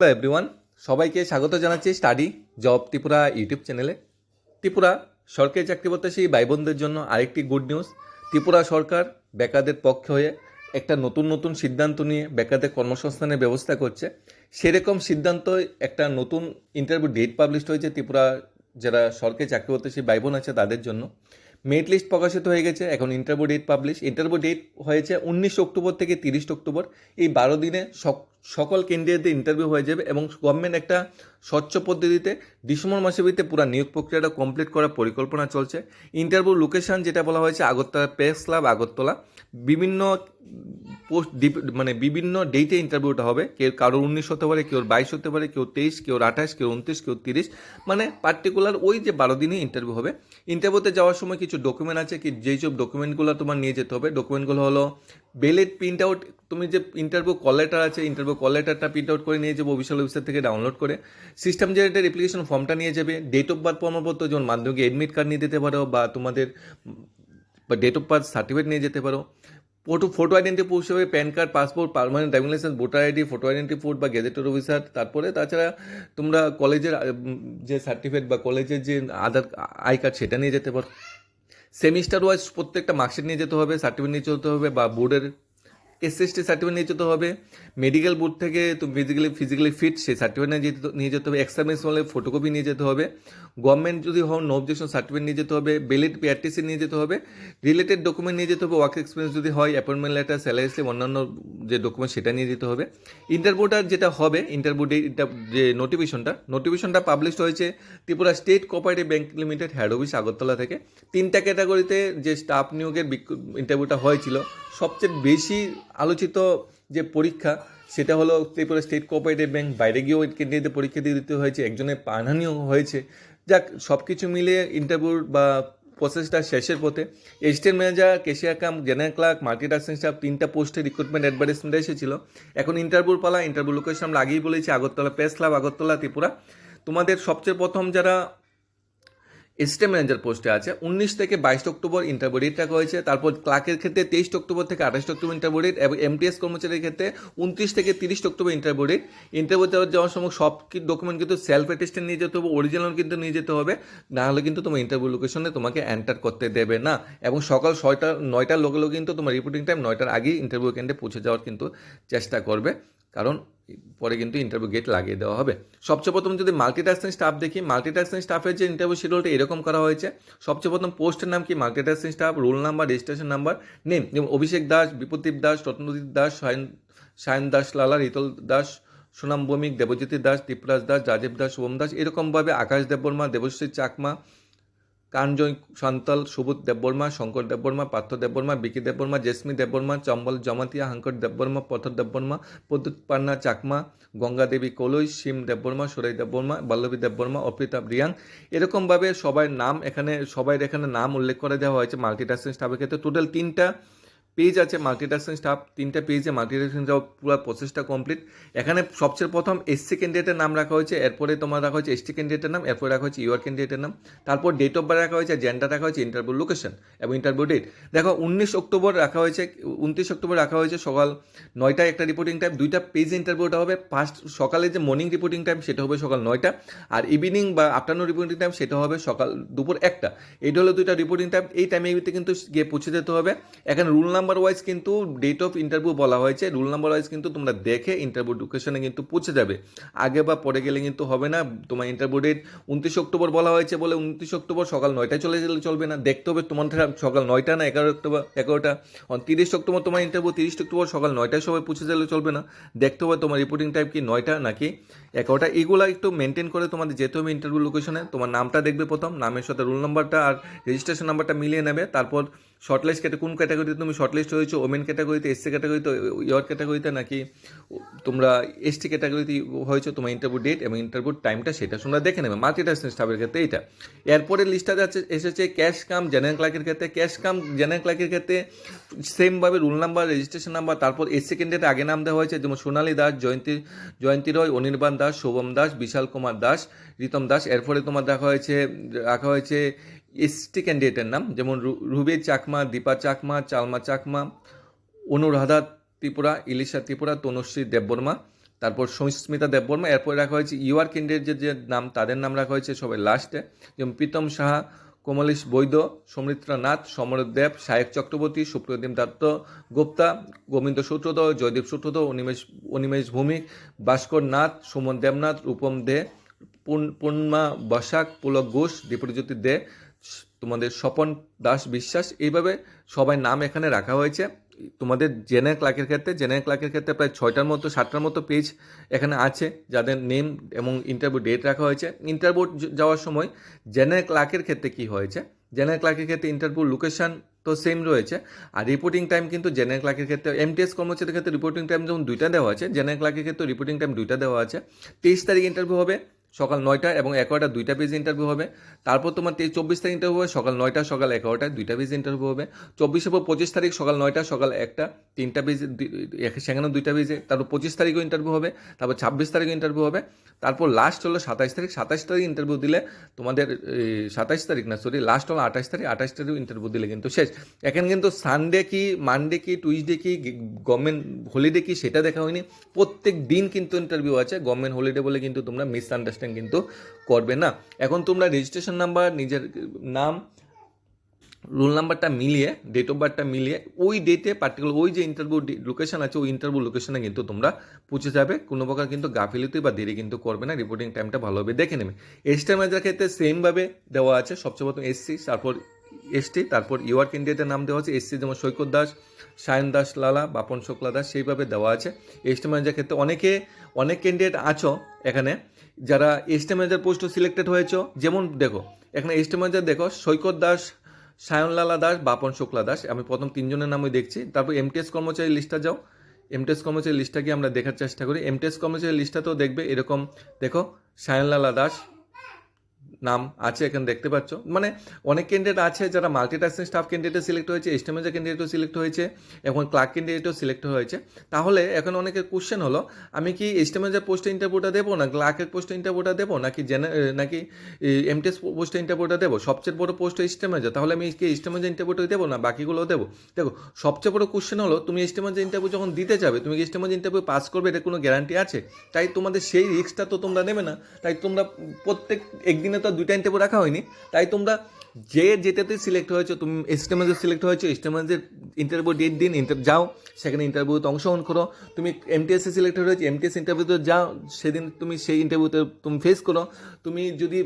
Hello everyone সবাইকে স্বাগত জানাচ্ছি স্টাডি জব ত্রিপুরা ইউটিউব চ্যানেলে। ত্রিপুরা সরকারি চাকরি প্রত্যাশী ভাই বোনদের জন্য আরেকটি গুড নিউজ ত্রিপুরা সরকার বেকারদের পক্ষে হয়ে একটা নতুন নতুন সিদ্ধান্ত নিয়ে বেকারদের কর্মসংস্থানের ব্যবস্থা করছে। সেরকম সিদ্ধান্ত একটা নতুন ইন্টারভিউ ডেট পাবলিশ হয়েছে ত্রিপুরা যারা সরকারি চাকরি প্রত্যাশী ভাই বোন আছে তাদের জন্য। মেরিট লিস্ট প্রকাশিত হয়ে গেছে, এখন interview date publish interview date হয়েছে উনিশ অক্টোবর থেকে তিরিশ অক্টোবর। এই বারো দিনে সক- সকল কেন্দ্রীয়দের ইন্টারভিউ হয়ে যাবে এবং গভর্নমেন্ট একটা স্বচ্ছ পদ্ধতিতে ডিসেম্বর মাসের ভিতরে পুরো নিয়োগ প্রক্রিয়াটা কমপ্লিট করার পরিকল্পনা চলছে। ইন্টারভিউ লোকেশন যেটা বলা হয়েছে, আগরতলা প্রেস ক্লাব আগরতলা। বিভিন্ন পোস্ট মানে বিভিন্ন ডেটে ইন্টারভিউটা হবে। কেউ কারোর উনিশ হতে পারে, কেউ বাইশ হতে পারে, কেউ তেইশ, কেউ আঠাশ, কেউ উনত্রিশ, কেউ তিরিশ। মানে পার্টিকুলার ওই যে বারো দিনে ইন্টারভিউ হবে। ইন্টারভিউতে যাওয়ার সময় কিছু ডকুমেন্ট আছে কি, যেই সব ডকুমেন্টগুলো তোমার নিয়ে যেতে হবে। ডকুমেন্টগুলো হলো বেলেট প্রিন্ট আউট তুমি যে ইন্টারভিউ কল লেটার আছে ইন্টারভিউ কল লেটারটা প্রিন্ট আউট করে নিয়ে যাব অফিসিয়াল ওয়েবসাইট থেকে ডাউনলোড করে। সিস্টেম জেনারেটেড অ্যাপ্লিকেশন ফর্মটা নিয়ে যাবে। ডেট অফ বার্থ প্রমাণপত্র যেমন মাধ্যমিক এডমিট কার্ড নিয়ে যেতে পারো বা তোমাদের, বা ডেট অফ বার্থ সার্টিফিকেট নিয়ে যেতে পারো। ফটো ফটো আইডেন্টি প্রুফ হিসেবে PAN card passport permanent driving licence voter ID photo identity proof বা গেজেটেড অফিসার তারপরে তাছাড়া তোমরা কলেজের যে সার্টিফিকেট বা কলেজের যে আধার আই কার্ড সেটা নিয়ে যেতে পারো। সেমিস্টার ওয়াইজ প্রত্যেকটা মার্কশিট নিয়ে যেতে হবে সার্টিফিকেট নিয়ে যেতে হবে বা বোর্ডের এসএসটি সার্টিফিকেট নিয়ে যেতে হবে। মেডিকেল বোর্ড থেকে তুমি ফিজিক্যালি ফিজিক্যালি ফিট সেই সার্টিফিকেট নিয়ে যেতে নিয়ে যেতে হবে। এক্সামিনেস হলে ফটোকপি নিয়ে যেতে হবে। গভর্নমেন্ট যদি হও নো অবজেকশন সার্টিফিকেট নিয়ে যেতে হবে। বেলিট পিআরটিসি নিয়ে যেতে হবে। রিলেটেড ডকুমেন্ট নিয়ে যেতে হবে। ওয়ার্ক এক্সপিরিয়েন্স যদি হয় অ্যাপয়েন্টমেন্ট লেটার স্যালারি স্লিপ অন্যান্য যে ডকুমেন্ট সেটা নিয়ে যেতে হবে। ইন্টারভিউটার যেটা হবে ইন্টারভিউ যে নোটিফিকেশনটা নোটিফিকেশনটা পাবলিশ হয়েছে Tripura state cooperative bank limited head office Agartala থেকে। তিনটা ক্যাটাগরিতে যে স্টাফ নিয়োগের ইন্টারভিউটা হয়েছিল সবচেয়ে বেশি আলোচিত যে পরীক্ষা, সেটা হলো ত্রিপুরা স্টেট কোঅপারেটিভ ব্যাংক বাইরে গিয়েও ক্যান্ডিডেটদের পরীক্ষা দিয়ে দিতে হয়েছে একজনের প্রাণহানিও হয়েছে। যাক সব কিছু মিলিয়ে ইন্টারভিউ বা প্রসেসটা শেষের পথে assistant manager cashier cum general clerk multitasking staff তিনটা পোস্টে রিক্রুটমেন্ট অ্যাডভার্টাইজমেন্ট এসেছিল। এখন ইন্টারভিউ পালা ইন্টারভিউ লোকেশন আমরা আগেই বলেছি, আগরতলা প্রেস ক্লাব আগরতলা, ত্রিপুরা। তোমাদের সবচেয়ে প্রথম যারা এসিস্ট্যান্ট ম্যানেজার পোস্টে আছে। উনিশ থেকে বাইশ অক্টোবর ইন্টারভিউ হয়েছে তারপর ক্লার্কের ক্ষেত্রে তেইশ অক্টোবর থেকে আঠাশ অক্টোবর ইন্টারভিউ ডেট এবং এমটিএস কর্মচারীর ক্ষেত্রে উনত্রিশ থেকে তিরিশ অক্টোবর ইন্টারভিউ ডেট ইন্টারভিউ দেওয়ার যাওয়ার সময় সব ডকুমেন্ট কিন্তু সেলফ অ্যাটেস্টেন্ট নিয়ে যেতে হবে অরিজিনাল কিন্তু নিয়ে যেতে হবে। না হলে কিন্তু তোমার ইন্টারভিউ লোকেশনে তোমাকে এন্টার করতে দেবে না। এবং সকাল ছয়টা, নয়টার লগে কিন্তু তোমার রিপোর্টিং টাইম নয়টার আগেই ইন্টারভিউ কেন্দ্রে পৌঁছে যাওয়ার কিন্তু চেষ্টা করবে। কারণ পরে কিন্তু ইন্টারভিউ গেট লাগিয়ে দেওয়া হবে। সবচেয়ে প্রথম যদি মাল্টিটাস্কিং স্টাফ দেখি মাল্টিটাস্কিং স্টাফের যে ইন্টারভিউ শিডিউলটা এরকম করা হয়েছে, সবচেয়ে প্রথম পোস্টের নাম কি? Multitasking staff roll number registration number name যেমন অভিষেক দাস বিপদীপ দাস রত্নদীপ দাস, সায়ন সায়ন দাস লালা, রিতল দাস, সুনাম ভৌমিক দেবজ্যোতি দাস, দীপরাজ দাস, রাজীব দাস ওম দাস, এরকমভাবে আকাশ দেববর্মা, দেবশ্রী চাকমা কাঞ্জয় সন্তল সুবোধ দেববর্মা, শঙ্কর দেববর্মা, পার্থ দেববর্মা, বিকি দেববর্মা, জেসমি দেববর্মা, চম্বল জমাতিয়া হাঙ্কর দেববর্মা পথ দেববর্মা পদ্যুৎ পান্না, চাকমা, গঙ্গা দেবী কলই, শিম দেববর্মা, সুরাই দেববর্মা, বল্লভী দেববর্মা অর্পিতা রিয়াং। এরকমভাবে সবাই নাম এখানে সবাই এখানে নাম উল্লেখ করে দেওয়া হয়েছে মাল্টিটাস্কিং স্টাফের ক্ষেত্রে। টোটাল তিনটা পেজ আছে মাল্টিটাস্কিং স্টাফ তিনটা পেজে মাল্টিটাস্কিং স্টাফ পুরো প্রসেসটা কমপ্লিট এখানে সবচেয়ে প্রথম এসসি ক্যান্ডিডেটের নাম রাখা হয়েছে, এরপরে তোমার রাখা হয়েছে এসটি ক্যান্ডিডেটের নাম, এরপরে রাখা হয়েছে ইউআর ক্যান্ডিডেটের নাম, তারপর ডেট অফ বার্থ রাখা হয়েছে জেন্ডার রাখা হয়েছে ইন্টারভিউ লোকেশন এবং ইন্টারভিউ ডেট দেখো, উনিশ অক্টোবর রাখা হয়েছে, উনত্রিশ অক্টোবর রাখা হয়েছে সকাল নয়টায় একটা রিপোর্টিং টাইম দুইটা পেজ ইন্টারভিউটা হবে ফার্স্ট সকালে যে মর্নিং রিপোর্টিং টাইম সেটা হবে সকাল নয়টা, আর ইভিনিং বা আফটারনুন রিপোর্টিং টাইম সেটা হবে সকাল দুপুর একটা। এটা হলো দুইটা রিপোর্টিং টাইম এই টাইমে কিন্তু গিয়ে পৌঁছে যেতে হবে। এখানে রুল নাম্বার ওয়াইজ কিন্তু ডেট অফ ইন্টারভিউ বলা হয়েছে। রুল নাম্বার ওয়াইজ কিন্তু তোমরা দেখে ইন্টারভিউ লোকেশনে কিন্তু পৌঁছে যাবে। আগে বা পরে গেলে কিন্তু হবে না। তোমার ইন্টারভিউ ডেট উনত্রিশ অক্টোবর বলা হয়েছে বলে উনত্রিশ অক্টোবর সকাল নয়টায় চলে গেলে চলবে না। দেখতে হবে তোমার সকাল নয়টা না এগারো অক্টোবর, এগারোটা। তিরিশ অক্টোবর তোমার ইন্টারভিউ তিরিশ অক্টোবর সকাল নয়টায় সবাই পৌঁছে গেলে চলবে না। দেখতে হবে তোমার রিপোর্টিং টাইম কি নয়টা নাকি এগারোটা। এগুলো একটু মেনটেন করে তোমাদের যেতে হবে ইন্টারভিউ লোকেশনে তোমার নামটা দেখবে প্রথম, নামের সাথে রোল নাম্বারটা আর রেজিস্ট্রেশন নাম্বারটা মিলিয়ে নেবে। তারপর শর্টলিস্ট ক্যাটা কোন ক্যাটাগরিতে তুমি শর্টলিস্ট হয়েছো? ওমেন ক্যাটাগরিতে এসসি ক্যাটাগরিতে ইয়র ক্যাটাগরিতে নাকি তোমরা এসটি ক্যাটাগরিতে হয়েছো? তোমার ইন্টারভিউ ডেট এবং ইন্টারভিউ টাইমটা সেটা তোমরা দেখে নেবে। মাল্টিটাস্কিং স্টাফের ক্ষেত্রে এইটা। এরপরে লিস্টটা যাচ্ছে, এসেছে ক্যাশ কাম জেনারেল ক্লার্কের ক্ষেত্রে ক্যাশ কাম জেনারেল ক্লার্কের ক্ষেত্রে সেমভাবে রুল নাম্বার রেজিস্ট্রেশন নাম্বার তারপর এসসি ক্যান্ডিডেট আগে নাম দেওয়া হয়েছে, যেমন সোনালী দাস, জয়ন্তী জয়ন্তী রয়, অনির্বাণ দাস, শোভম দাস, বিশাল কুমার দাস, রীতম দাস। এরপরে তোমার দেখা হয়েছে রাখা হয়েছে এসটি ক্যান্ডিডেটের নাম, যেমন রুবি চাকমা, দীপা চাকমা, চালমা চাকমা, অনুরাধা ত্রিপুরা, ইলিশা ত্রিপুরা, তনুশ্রী দেববর্মা, তারপর সুস্মিতা দেববর্মা, এরপরে রাখা হয়েছে ইউআর ক্যান্ডিডেট যে নাম, তাদের নাম রাখা হয়েছে সবাই লাস্টে যেমন প্রীতম সাহা, কমলেশ বৈদ্য, সমৃত্রা নাথ সমরত দেব সায়ক চক্রবর্তী সুপ্রদীপ দত্ত, গুপ্তা, গোবিন্দ সূত্রধর, জয়দীপ সূত্রধর, অনিমেষ অনিমেষ ভৌমিক, ভাস্কর নাথ, সুমন দেবনাথ, রূপম দে পূর্ণ- পূর্ণিমা বসাক, পুলক ঘোষ, দীপজ্যোতি দে তোমাদের স্বপন দাস বিশ্বাস, এইভাবে সবাই নাম এখানে রাখা হয়েছে। তোমাদের জেনারেল ক্লার্কের ক্ষেত্রে, জেনারেল ক্লার্কের ক্ষেত্রে প্রায় ছয়টার মতো, সাতটার মতো পেজ এখানে আছে, যাদের নেম এবং ইন্টারভিউ ডেট রাখা হয়েছে। ইন্টারভিউ যাওয়ার সময় জেনারেল ক্লার্কের ক্ষেত্রে কি হয়েছে? জেনারেল ক্লার্কের ক্ষেত্রে ইন্টারভিউ লোকেশন তো সেম রয়েছে, আর রিপোর্টিং টাইম কিন্তু জেনারেল ক্লার্কের ক্ষেত্রে এমটিএস কর্মচারীর ক্ষেত্রে রিপোর্টিং টাইম যেমন দুইটা দেওয়া আছে, জেনারেল ক্লার্কের ক্ষেত্রে রিপোর্টিং টাইম দুইটা দেওয়া আছে। তেইশ তারিখ ইন্টারভিউ হবে সকাল নয়টা এবং এগারোটা দুইটা পেজ ইন্টারভিউ হবে। তারপর তোমার চব্বিশ তারিখ ইন্টারভিউ হবে, সকাল নয়টা, সকাল এগারোটায় দুইটা পেজ ইন্টারভিউ হবে। চব্বিশের পর পঁচিশ তারিখ, সকাল নয়টা, সকাল একটা, তিনটা পেজ সেখানে দুইটা পেজে তারপর পঁচিশ তারিখও ইন্টারভিউ হবে, তারপর ছাব্বিশ তারিখও ইন্টারভিউ হবে। তারপর লাস্ট হলো সাতাশ তারিখ সাতাশ তারিখ ইন্টারভিউ দিলে তোমাদের সাতাশ তারিখ না সরি লাস্ট হলো আঠাশ তারিখ আঠাশ তারিখ ইন্টারভিউ দিলে কিন্তু শেষ। এখানে কিন্তু সানডে কি মানডে কি টুইসডে কি গভর্নমেন্ট হলিডে কি, সেটা দেখা হয়নি। প্রত্যেক দিন কিন্তু ইন্টারভিউ আছে গভর্নমেন্ট হলিডে বলে কিন্তু তোমরা মিস আন্ডারস্ট্যান্ড কিন্তু করবে না। এখন তোমরা রেজিস্ট্রেশন নাম্বার নিজের নাম রোল নাম্বারটা মিলিয়ে ডেট অফ বার্থটা মিলিয়ে, ওই ডেটে পার্টিকুলার ওই যে ইন্টারভিউ লোকেশন আছে, ওই ইন্টারভিউ লোকেশনে কিন্তু তোমরা পৌঁছে যাবে। কোনো প্রকার কিন্তু গাফিলিতে বা দেরি কিন্তু করবে না রিপোর্টিং টাইমটা ভালোভাবে দেখে নেবে। এসটা ম্যাচের ক্ষেত্রে সেমভাবে দেওয়া আছে, সবচেয়ে প্রথম এসসি তারপর এসটি তারপর ইউআর ক্যান্ডিডেটের নাম দেওয়া আছে এসসি যেমন সৈকত দাস, সায়ন দাস লালা, বাপন শুক্লা দাস, সেইভাবে দেওয়া আছে। এসটি ম্যানেজার ক্ষেত্রে অনেকে, অনেক ক্যান্ডিডেট আছো এখানে যারা এস্টে ম্যানেজার পোস্টও সিলেক্টেড হয়েছো, যেমন দেখো, এখানে এস্টে ম্যানেজার দেখো, সৈকত দাস, সায়নলালা দাস, বাপন শুক্লা দাস, আমি প্রথম তিনজনের নামই দেখছি। তারপর এমটিএস কর্মচারী লিস্টটা যাও এমটিএস কর্মচারী লিস্টটাকে আমরা দেখার চেষ্টা করি। এমটিএস কর্মচারী লিস্টটা তো দেখবে এরকম, দেখো, সায়নলালা দাস নাম আছে এখানে দেখতে পাচ্ছ। মানে অনেক ক্যান্ডিডেট আছে যারা মাল্টিটাস্কিং স্টাফ ক্যান্ডিডেট সিলেক্ট হয়েছে এস্টিমেজার ক্যান্ডিডেটও সিলেক্ট হয়েছে এখন ক্লার্ক ক্যান্ডিডেটও সিলেক্ট হয়েছে। তাহলে এখন অনেকের কোশ্চেন হলো, আমি কি এস্টিমেজার পোস্টে ইন্টারভিউটা দেবো না ক্লার্কের পোস্টে ইন্টারভিউটা দেবো, নাকি জেনে নাকি এমটিএস পোস্টে ইন্টারভিউটা দেবো? সবচেয়ে বড় পোস্ট এস্টিমেজার তাহলে আমি কি এস্টিমেজার ইন্টারভিউটা দেবো, না বাকিগুলো দেবো? দেখো, সবচেয়ে বড় কোশ্চেন হলো, তুমি এস্টিমেজার ইন্টারভিউ যখন দিতে যাবে, তুমি এস্টিমেজার ইন্টারভিউ পাস করবে, এটা কোনো গ্যারান্টি আছে? তাই তোমাদের সেই রিস্কটা তো তোমরা নেবে না। তাই তোমরা প্রত্যেক একদিনে তো দুইটা ইন্টারভিউ রাখা হয়নি। তাই তোমরা যে যেটাতে সিলেক্ট হয়েছো, তুমি এস্টেমেজে সিলেক্ট হয়েছো এস্টেমেজের ইন্টারভিউ ডেট দিন ইন্টার যাও, সেখানে ইন্টারভিউতে অংশগ্রহণ করো। তুমি এমটিএসে সিলেক্টেড হয়েছে এমটিএস ইন্টারভিউতে যাও, সেদিন তুমি সেই ইন্টারভিউতে তুমি ফেস করো। তুমি যদি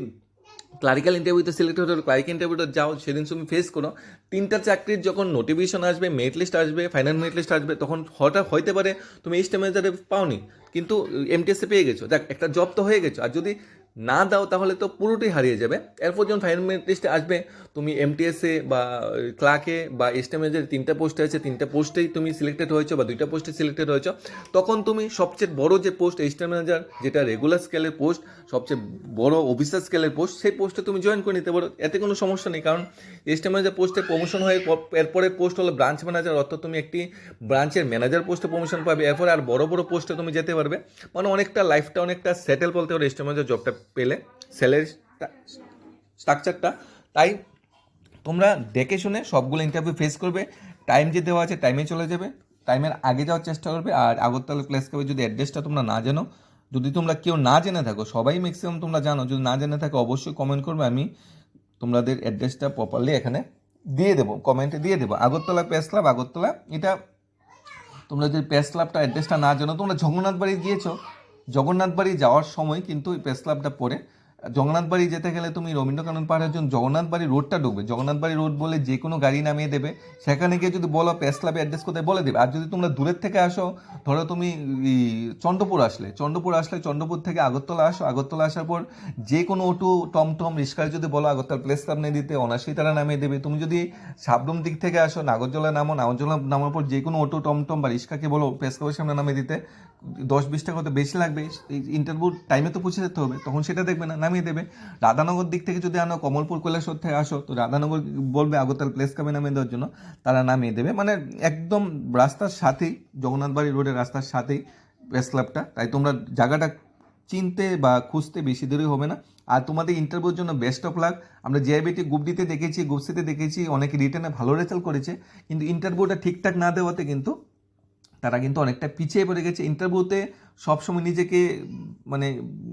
ক্লারিক্যাল ইন্টারভিউতে সিলেক্ট হতে ক্লারিক্যাল ইন্টারভিউতে যাও, সেদিন তুমি ফেস করো। তিনটা চাকরির যখন নোটিফিকেশন আসবে মেরিট লিস্ট আসবে ফাইনাল মেরিট লিস্ট আসবে, তখন হঠাৎ হইতে পারে তুমি এই পাওনি, কিন্তু এমটিএসে পেয়ে গেছো। দেখ, একটা জব তো হয়ে গেছো। আর যদি না দাও তাহলে তো পুরোটাই হারিয়ে যাবে। এরপর যখন ফাইনাল লিস্টে আসবে, তুমি এমটিএসে বা ক্লার্কে বা এস্টেমেজের তিনটা পোস্টে আছে, তিনটা পোস্টেই তুমি সিলেক্টেড হয়েছো বা দুইটা পোস্টে সিলেক্টেড হয়েছো, তখন তুমি সবচেয়ে বড় যে পোস্ট এস্টে ম্যানেজার যেটা রেগুলার স্কেলের পোস্ট সবচেয়ে বড় অফিসার স্কেলের পোস্ট সেই পোস্টে তুমি জয়েন করে নিতে পারো। এতে কোনো সমস্যা নেই, কারণ এস্টে ম্যানেজার পোস্টে প্রমোশন হয়ে এরপরে পোস্ট হলো ব্রাঞ্চ ম্যানেজার অর্থাৎ তুমি একটি ব্রাঞ্চের ম্যানেজার পোস্টে প্রমোশন পাবে। এরপরে আর বড় বড় পোস্টে তুমি যেতে পারবে। মানে অনেকটা লাইফটা অনেকটা সেটেল বলতে পারো এস্টে ম্যানেজার জবটা পেলে স্যালারি স্ট্রাকচারটা তাই তোমরা দেখে শুনে সবগুলো ইন্টারভিউ ফেস করবে। টাইম যে দেওয়া আছে টাইমে চলে যাবে। টাইমের আগে যাওয়ার চেষ্টা করবে। আর আগরতলা প্লেস করবে যদি অ্যাড্রেসটা তোমরা না জানো, যদি তোমরা কেউ না জেনে থাকো, সবাই ম্যাক্সিমাম তোমরা জানো, যদি না জেনে থাকো, অবশ্যই কমেন্ট করবে। আমি তোমাদের অ্যাড্রেসটা প্রপারলি এখানে দিয়ে দেবো কমেন্টে দিয়ে দেবো। আগরতলা প্রেস ক্লাব আগরতলা, এটা তোমরা যদি প্রেস ক্লাবটা অ্যাড্রেসটা না জানো, তোমরা জগন্নাথ বাড়ি গিয়েছো জগন্নাথ বাড়ি যাওয়ার সময় কিন্তু ওই প্রেস ক্লাবটা পড়ে। জগন্নাথ বাড়ি যেতে গেলে তুমি রবীন্দ্রকানন পাহাড়ের জন্য জগন্নাথ বাড়ি রোডটা ঢুকবে। জগন্নাথ বাড়ি রোড বলে যে কোনো গাড়ি নামিয়ে দেবে। সেখানে গিয়ে যদি বলো প্রেস ক্লাবে অ্যাড্রেস কোথায় বলে দেবে। আর যদি তোমরা দূরের থেকে আসো, ধরো তুমি চন্দ্রপুর আসলে চন্দ্রপুর আসলে চন্দ্রপুর থেকে আগরতলা আসো। আগরতলা আসার পর যে কোনো অটো টমটম রিক্সায় যদি বলো আগরতলা প্লেস ক্লাব নিয়ে দিতে অনাশি তারা নামিয়ে দেবে। তুমি যদি সাবরুম দিক থেকে আসো নাগরজলা নামো, নাগরজলা নামার পর যে কোনো অটো টমটম বা রিক্সাকে বলো প্রেস ক্লাবের সামনে নামিয়ে দিতে, দশ বিশ টাকা বেশি লাগবে। ইন্টারভিউ টাইমে তো পৌঁছে যেতে হবে, তখন সেটা দেখবে না নামিয়ে দেবে। রাধানগর দিক থেকে যদি আনো, কমলপুর কৈলাসর থেকে আসো, তো রাধানগর বলবে আগরতলা প্লেস ক্লাবে নামিয়ে দেওয়ার জন্য, তারা নামিয়ে দেবে। মানে একদম রাস্তার সাথেই, জগন্নাথ বাড়ি রোডের রাস্তার সাথেই প্রেস ক্লাবটা তাই তোমরা জায়গাটা চিনতে বা খুঁজতে বেশি দেরি হবে না। আর তোমাদের ইন্টারভিউর জন্য বেস্ট অফ লাক আমরা জেআইবিটি গ্রুপ ডিতে দেখেছি গ্রুপ সিতে দেখেছি, অনেকে রিটার্নে ভালো রেজাল্ট করেছে। কিন্তু ইন্টারভিউটা ঠিকঠাক না দেওয়াতে কিন্তু তারা কিন্তু অনেকটা পিছিয়ে পড়ে গেছে। ইন্টারভিউতে সবসময় নিজেকে মানে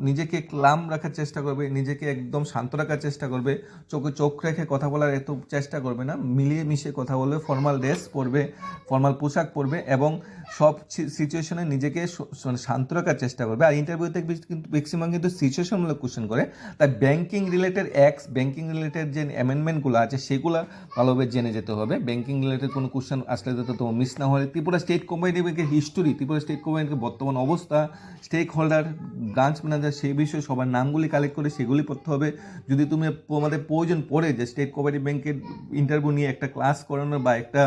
নিজেকে ক্লাম রাখার চেষ্টা করবে, নিজেকে একদম শান্ত রাখার চেষ্টা করবে, চোখে চোখ রেখে কথা বলার এত চেষ্টা করবে না, মিলিয়ে মিশে কথা বলবে ফর্মাল ড্রেস পরবে ফর্মাল পোশাক পরবে এবং সব সিচুয়েশনে নিজেকে মানে শান্ত রাখার চেষ্টা করবে। আর ইন্টারভিউতে কিন্তু ম্যাক্সিমাম কিন্তু সিচুয়েশনমূলক কোশ্চেন করে। তাই banking related acts banking related যে অ্যামেন্ডমেন্টগুলো আছে, সেগুলো ভালোভাবে জেনে যেতে হবে। ব্যাংকিং রিলেটেড কোনো কোশ্চেন আসলে যাতে তোমার মিস না হয় ত্রিপুরা স্টেট কোম্পানি ব্যাংকের হিস্টোরি ত্রিপুরা স্টেট কোম্পানির বর্তমান অবস্থা স্টেক হোল্ডার ব্রাঞ্চ ম্যানেজার সেই বিষয়ে সবার নামগুলি কালেক্ট করে সেগুলি পড়তে হবে। যদি তুমি তোমাদের প্রয়োজন পড়ে যে স্টেট কোঅপারেটিভ ব্যাংকের ইন্টারভিউ নিয়ে একটা ক্লাস করানো বা একটা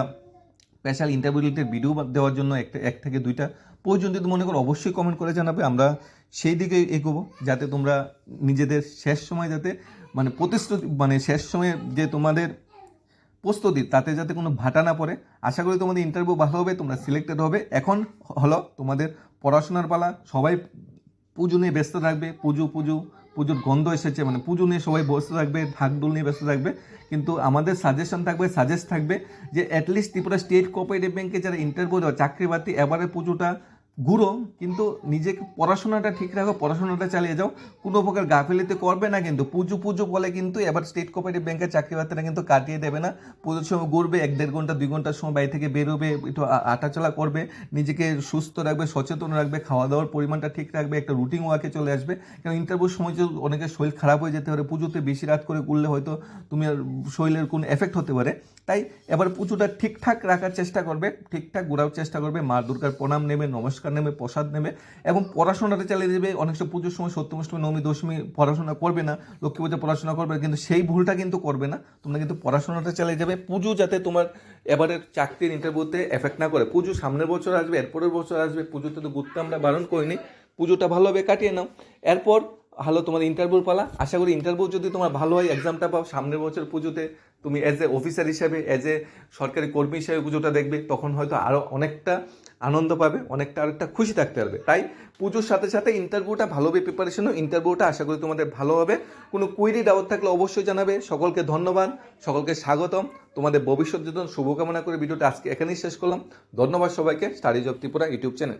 স্পেশাল ইন্টারভিউ রিলেটেড ভিডিও দেওয়ার জন্য একটা, এক থেকে দুইটা প্রয়োজন যদি মনে করো অবশ্যই কমেন্ট করে জানাবে। আমরা সেই দিকে এগোবো যাতে তোমরা নিজেদের শেষ সময় যাতে মানে প্রতিশ্রুতি মানে শেষ সময়ে যে তোমাদের প্রস্তুতি তাতে যাতে কোনো ভাটা না পড়ে। আশা করি তোমাদের ইন্টারভিউ ভালো হবে, তোমরা সিলেক্টেড হবে। এখন হলো তোমাদের পড়াশোনার পালা, সবাই পুজো নিয়ে ব্যস্ত থাকবে, পুজো পুজো, পুজোর গন্ধ এসেছে মানে পুজো নিয়ে সবাই ব্যস্ত থাকবে ঢাকডোল নিয়ে ব্যস্ত থাকবে, কিন্তু আমাদের সাজেশন থাকবে সাজেস্ট থাকবে যে অ্যাটলিস্ট ত্রিপুরা স্টেট কোঅপারেটিভ ব্যাঙ্কে যারা ইন্টারভিউ দেওয়া চাকরি বাতি এবারে পুজোটা ঘুরো কিন্তু নিজেকে পড়াশোনাটা ঠিক রাখো, পড়াশোনাটা চালিয়ে যাও। কোনো প্রকার গাফিলিতে করবে না কিন্তু। পুজো পুজো বলে কিন্তু এবার স্টেট কোঅপারেটিভ ব্যাংকের চাকরি বাতিরা কিন্তু কাটিয়ে দেবে না। পুজোর সময় ঘুরবে, এক দেড় ঘণ্টা, দুই ঘণ্টার সময় বাড়ি থেকে বেরোবে, একটু আ- হাঁটাচলা করবে, নিজেকে সুস্থ রাখবে, সচেতন রাখবে, খাওয়া দাওয়ার পরিমাণটা ঠিক রাখবে, একটা রুটিন ওয়ার্কে চলে আসবে। কারণ ইন্টারভিউর সময় যে অনেকের শরীর খারাপ হয়ে যেতে পারে। পুজোতে বেশি রাত করে করলে হয়তো তুমি শরীরের কোনো এফেক্ট হতে পারে। তাই এবার পুজোটা ঠিকঠাক রাখার চেষ্টা করবে, ঠিকঠাক ঘোরার চেষ্টা করবে, মা দুর্গার প্রণাম নেবে, নমস্কার নেবে, প্রসাদ নেবে এবং পড়াশোনাটা চালিয়ে দেবে। অনেক সময় পুজোর সময় সপ্তমষ্টমী নবমী, দশমী পড়াশোনা করবে না, লক্ষ্মী পুজো পড়াশোনা করবে, কিন্তু সেই ভুলটা কিন্তু করবে না। তোমরা কিন্তু পড়াশোনাটা চালিয়ে যাবে। পুজো যাতে তোমার এবারের চাকরির ইন্টারভিউতে এফেক্ট না করে। পুজো সামনের বছর আসবে, এরপরের বছর আসবে। পুজোতে তো ঘুরতে আমরা বারণ করিনি। পুজোটা ভালোভাবে কাটিয়ে নাও। এরপর ভালো তোমার ইন্টারভিউর পালা। আশা করি ইন্টারভিউ যদি তোমার ভালো হয় এক্সামটা পাও, সামনের বছর পুজোতে তুমি অ্যাজ এ অফিসার হিসাবে অ্যাজ এ সরকারি কর্মী হিসাবে পুজোটা দেখবে, তখন হয়তো আরও অনেকটা আনন্দ পাবে, অনেকটা আরেকটা খুশি থাকতে পারবে। তাই পুজোর সাথে সাথে ইন্টারভিউটা ভালোভাবে প্রিপারেশন ইন্টারভিউটা আশা করি তোমাদের ভালো হবে। কোনো কুইরি ডাউট থাকলে অবশ্যই জানাবে। সকলকে ধন্যবাদ, সকলকে স্বাগতম। তোমাদের ভবিষ্যৎ জন্য শুভকামনা করে ভিডিওটা আজকে এখানেই শেষ করলাম। ধন্যবাদ সবাইকে study job Tripura YouTube channel